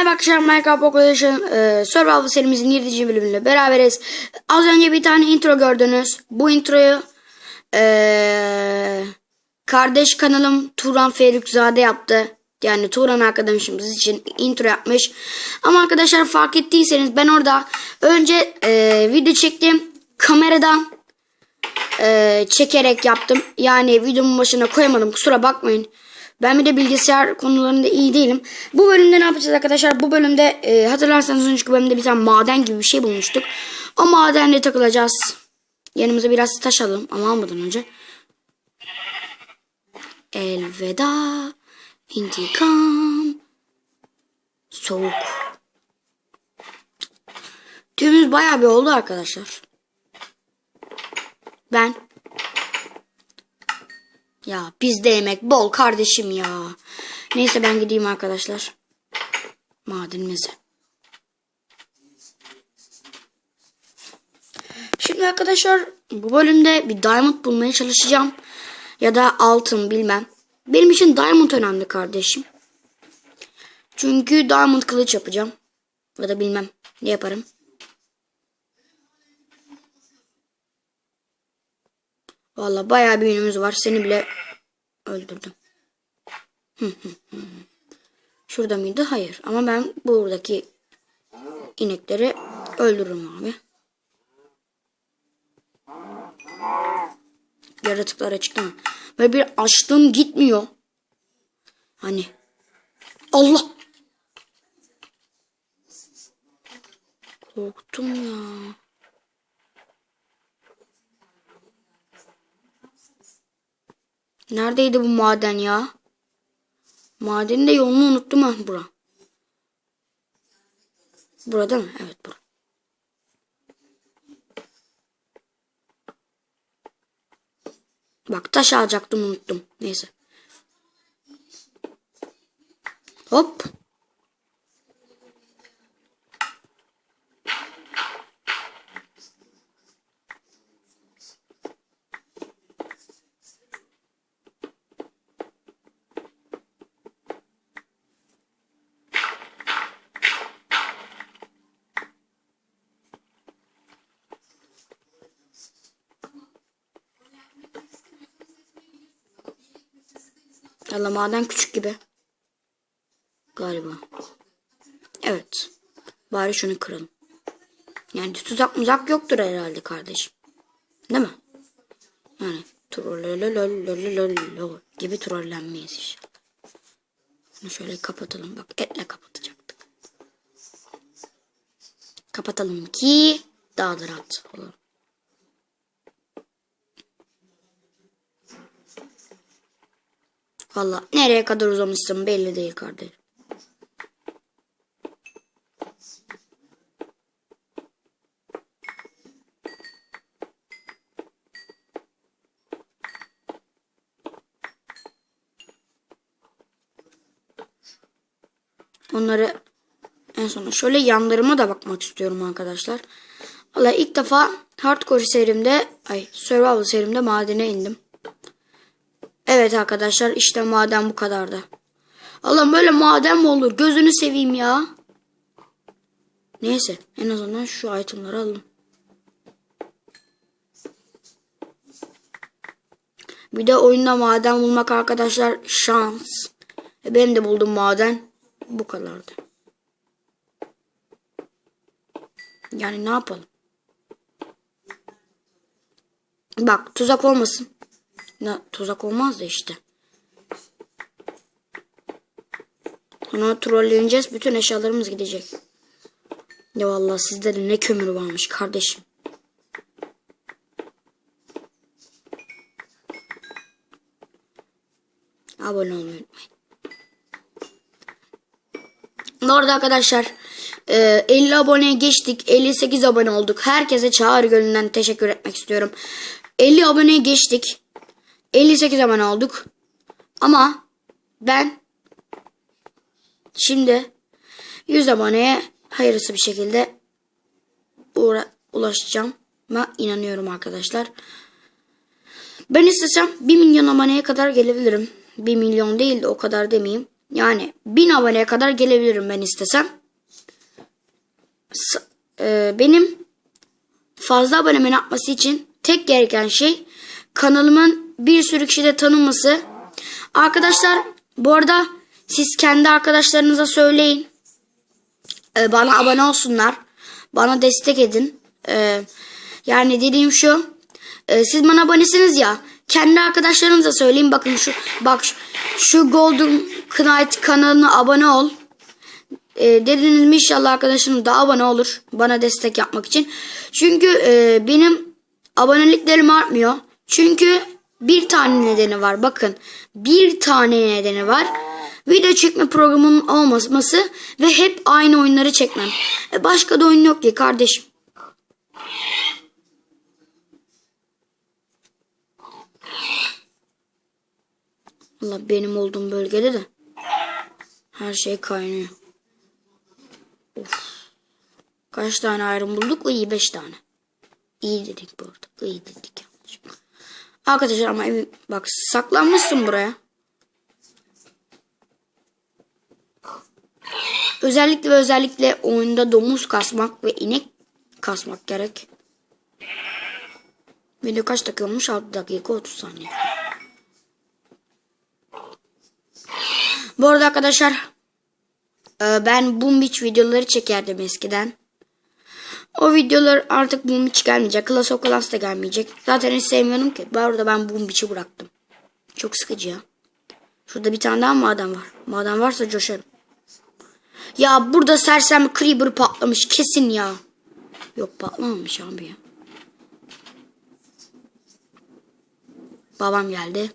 Merhaba arkadaşlar Minecraft Population e, Survival serimizin 7. bölümüyle beraberiz. Az önce bir tane intro gördünüz. Bu introyu e, kardeş kanalım Turan Ferukzade yaptı. Yani Turan arkadaşımız için intro yapmış. Ama arkadaşlar fark ettiyseniz ben orada önce e, video çektim. Kameradan e, çekerek yaptım. Yani videomun başına koyamadım. Kusura bakmayın. Ben bir de bilgisayar konularında iyi değilim. Bu bölümde ne yapacağız arkadaşlar? Bu bölümde e, hatırlarsanız önceki bölümde bir tane maden gibi bir şey bulmuştuk. O madende takılacağız. Yanımıza biraz taş alalım ama almadan önce. Elveda intikam soğuk. Tüyümüz bayağı bir oldu arkadaşlar. Ben ya bizde yemek bol kardeşim ya. Neyse ben gideyim arkadaşlar. Madenimize. Şimdi arkadaşlar bu bölümde bir diamond bulmaya çalışacağım. Ya da altın bilmem. Benim için diamond önemli kardeşim. Çünkü diamond kılıç yapacağım. Ya da bilmem ne yaparım. Valla bayağı bir yönümüz var. Seni bile öldürdüm. Şurada mıydı? Hayır. Ama ben buradaki inekleri öldürürüm abi. Yaratıklar açıkta mı? Böyle bir açtım gitmiyor. Hani. Allah. Korktum ya. Neredeydi bu maden ya? Madenin de yolunu unuttum ha bura. Burada mı? Evet bura. Bak taş alacaktım unuttum. Neyse. Hop. Yalla maden küçük gibi. Galiba. Evet. Bari şunu kıralım. Yani tuzak muzak yoktur herhalde kardeşim. Değil mi? Yani trollolololololol gibi trollenmeyiz inşallah. Bunu şöyle kapatalım. Bak etle kapatacaktık. Kapatalım ki daha da rahat olur. Valla nereye kadar uzamışsın belli değil kardeşim. Onları en sona şöyle yanlarıma da bakmak istiyorum arkadaşlar. Valla ilk defa hardcore serimde ay survival serimde madene indim. Evet arkadaşlar işte maden bu kadardı. Allah'ım böyle maden mi olur? Gözünü seveyim ya. Neyse en azından şu itemları alalım. Bir de oyunda maden bulmak arkadaşlar şans. E benim de buldum maden. Bu kadardı. Yani ne yapalım? Bak tuzak olmasın. Ne, tuzak olmaz da işte. Ona trolleyeceğiz. Bütün eşyalarımız gidecek. Ya vallahi sizde de ne kömür varmış kardeşim. Abone olmayı unutmayın. Bu arada arkadaşlar 50 aboneye geçtik. 58 abone olduk. Herkese Çağrı Gölü'nden teşekkür etmek istiyorum. 50 aboneye geçtik. 58 abone olduk. Ama ben şimdi 100 aboneye hayırlısı bir şekilde ulaşacağım. Ben inanıyorum arkadaşlar. Ben istesem 1 milyon aboneye kadar gelebilirim. 1 milyon değil de o kadar demeyeyim. Yani Yani 1000 aboneye kadar gelebilirim ben istesem. S- e, benim fazla abonemen yapması için tek gereken şey kanalımın bir sürü kişide tanınması. Arkadaşlar bu arada siz kendi arkadaşlarınıza söyleyin. Ee, bana abone olsunlar. Bana destek edin. Ee, yani dediğim şu. e, siz bana abonesiniz ya. Kendi arkadaşlarınıza söyleyin. Bakın şu bak şu, Golden Knight kanalına abone ol. E, dediniz mi inşallah arkadaşım da abone olur. Bana destek yapmak için. Çünkü e, benim aboneliklerim artmıyor. Çünkü bir tane nedeni var. Bakın bir tane nedeni var. Video çekme programının olmaması ve hep aynı oyunları çekmem. E, başka da oyun yok ki kardeşim. Allah benim olduğum bölgede de her şey kaynıyor. Of. Kaç tane ayrım bulduk? İyi 5 tane. İyi dedik bu arada. İyi dedik. Arkadaşlar ama evi, bak saklanmışsın buraya. Özellikle ve özellikle oyunda domuz kasmak ve inek kasmak gerek. Video kaç dakika olmuş? 6 dakika 30 saniye. Bu arada arkadaşlar e, ben Boom Beach videoları çekerdim eskiden. O videolar artık Boom Beach gelmeyecek. Clash of Clans da gelmeyecek. Zaten hiç sevmiyorum ki. Bu arada ben Boom Beach'i bıraktım. Çok sıkıcı ya. Şurada bir tane daha maden var. Maden varsa coşarım. Ya burada sersem Creeper patlamış kesin ya. Yok patlamamış abi ya. Babam geldi.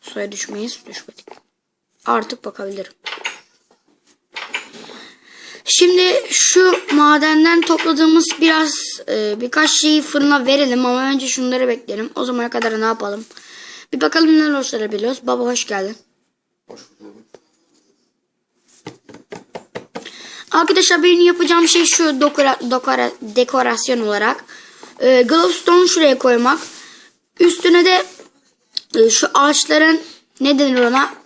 Suya düşmeyiz. Düşmedik. Artık bakabilirim. Şimdi şu madenden topladığımız biraz e, birkaç şeyi fırına verelim ama önce şunları bekleyelim. O zamana kadar ne yapalım? Bir bakalım neler oluşturabiliyoruz. Baba hoş geldin. Hoş bulduk. Arkadaşlar benim yapacağım şey şu dokora, dokora, dekorasyon olarak. E, glowstone şuraya koymak. Üstüne de e, şu ağaçların ne denir ona?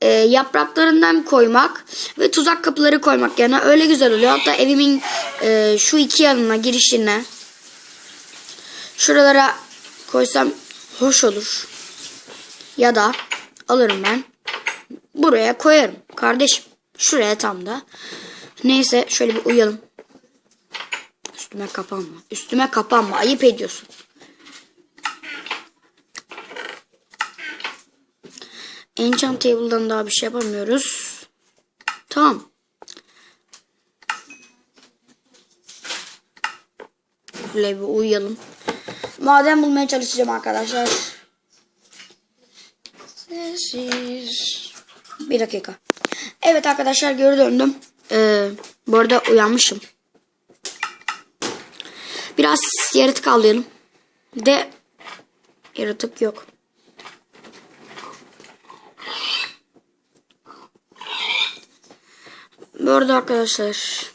E, yapraklarından koymak ve tuzak kapıları koymak yani öyle güzel oluyor. Hatta evimin e, şu iki yanına girişine şuralara koysam hoş olur. Ya da alırım ben buraya koyarım kardeşim. Şuraya tam da. Neyse şöyle bir uyalım. Üstüme kapanma. Üstüme kapanma. Ayıp ediyorsun. Enchant table'dan daha bir şey yapamıyoruz. Tamam. Şöyle bir uyuyalım. Maden bulmaya çalışacağım arkadaşlar. Sessiz. Bir dakika. Evet arkadaşlar geri döndüm. Ee, bu arada uyanmışım. Biraz yaratık avlayalım. De yaratık yok. Bu arada arkadaşlar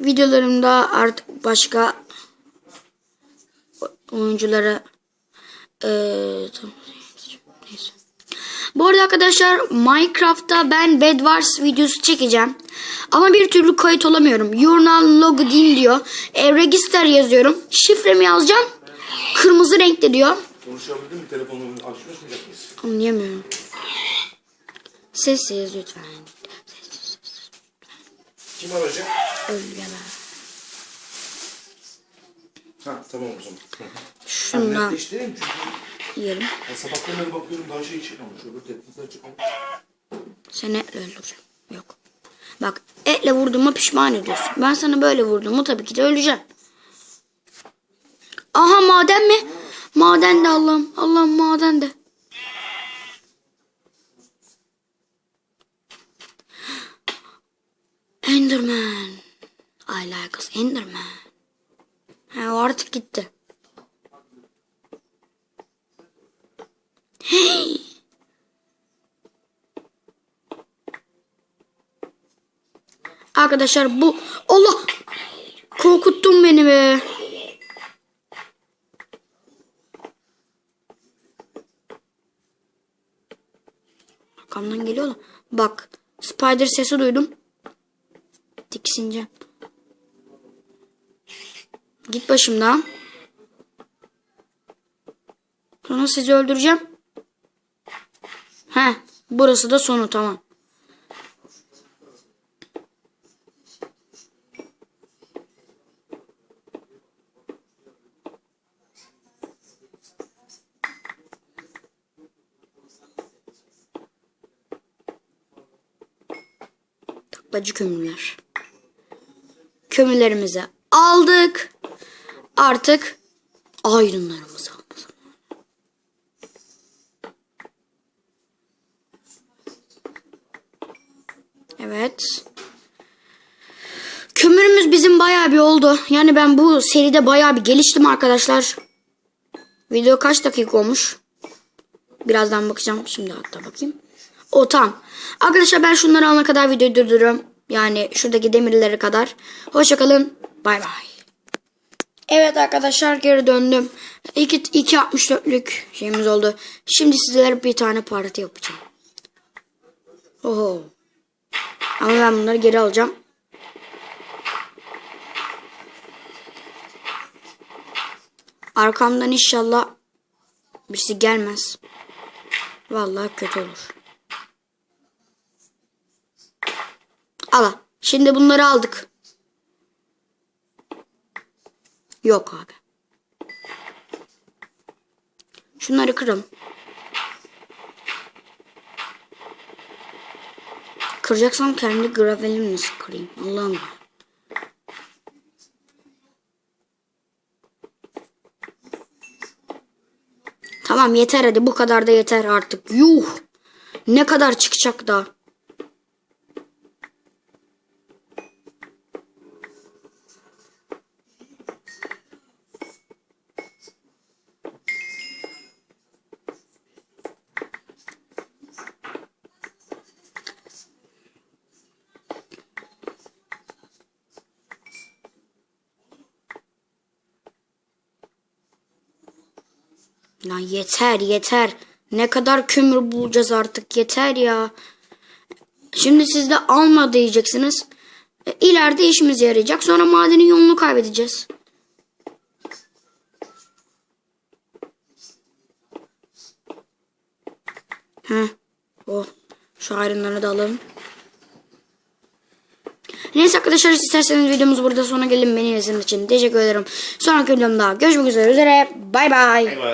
videolarımda artık başka oyunculara tamam, neyse. Bu arada arkadaşlar Minecraft'ta ben Bed Wars videosu çekeceğim. Ama bir türlü kayıt olamıyorum. Journal login diyor. E, register yazıyorum. Şifremi yazacağım. Kırmızı renkte diyor. Konuşabildin mi? Telefonunu açmayacak mıyız? Anlayamıyorum. Sessiz lütfen. Kim arayacak? Ölgeler. Ha tamam o zaman. Şundan Netleştireyim çünkü yiyelim. ya sabahtan beri bakıyorum daha şey çıkmamış. Öbür telefonlar çıkmamış. Seni etle öldüreceğim. Yok. Bak etle vurduğuma pişman ediyorsun. Ben sana böyle vurduğumu tabii ki de öleceğim. Aha maden mi? Maden de Allah'ım. Allah'ım maden de. Enderman. Ha, o artık gitti. Hey! Arkadaşlar bu Allah korkuttun beni be. Arkamdan geliyor da. Bak spider sesi duydum. Tiksineceğim. Git başımdan. Sonra sizi öldüreceğim. He, burası da sonu tamam. Taklacı kömürler. Kömürlerimizi aldık. Artık zamanı. Evet. Kömürümüz bizim bayağı bir oldu. Yani ben bu seride bayağı bir geliştim arkadaşlar. Video kaç dakika olmuş? Birazdan bakacağım. Şimdi hatta bakayım. O tam. Arkadaşlar ben şunları alana kadar videoyu durduruyorum. Yani şuradaki demirleri kadar. Hoşçakalın. Bay bay. Evet arkadaşlar geri döndüm. 2 2.64'lük şeyimiz oldu. Şimdi sizlere bir tane parti yapacağım. Oho. Ama ben bunları geri alacağım. Arkamdan inşallah birisi gelmez. Vallahi kötü olur. Ala. Şimdi bunları aldık. Yok abi. Şunları kıralım. Kıracaksam kendi gravelimi nasıl kırayım? Allah'ım. Tamam yeter hadi bu kadar da yeter artık. Yuh. Ne kadar çıkacak daha? Ya yeter yeter. Ne kadar kömür bulacağız artık yeter ya. Şimdi siz de alma diyeceksiniz. E, İleride işimize yarayacak. Sonra madenin yolunu kaybedeceğiz. Heh. Oh. Şu ayrımları da alalım. Neyse arkadaşlar isterseniz videomuz burada sona gelin beni izlediğiniz için teşekkür ederim. Sonraki videomda görüşmek üzere. Bay bay.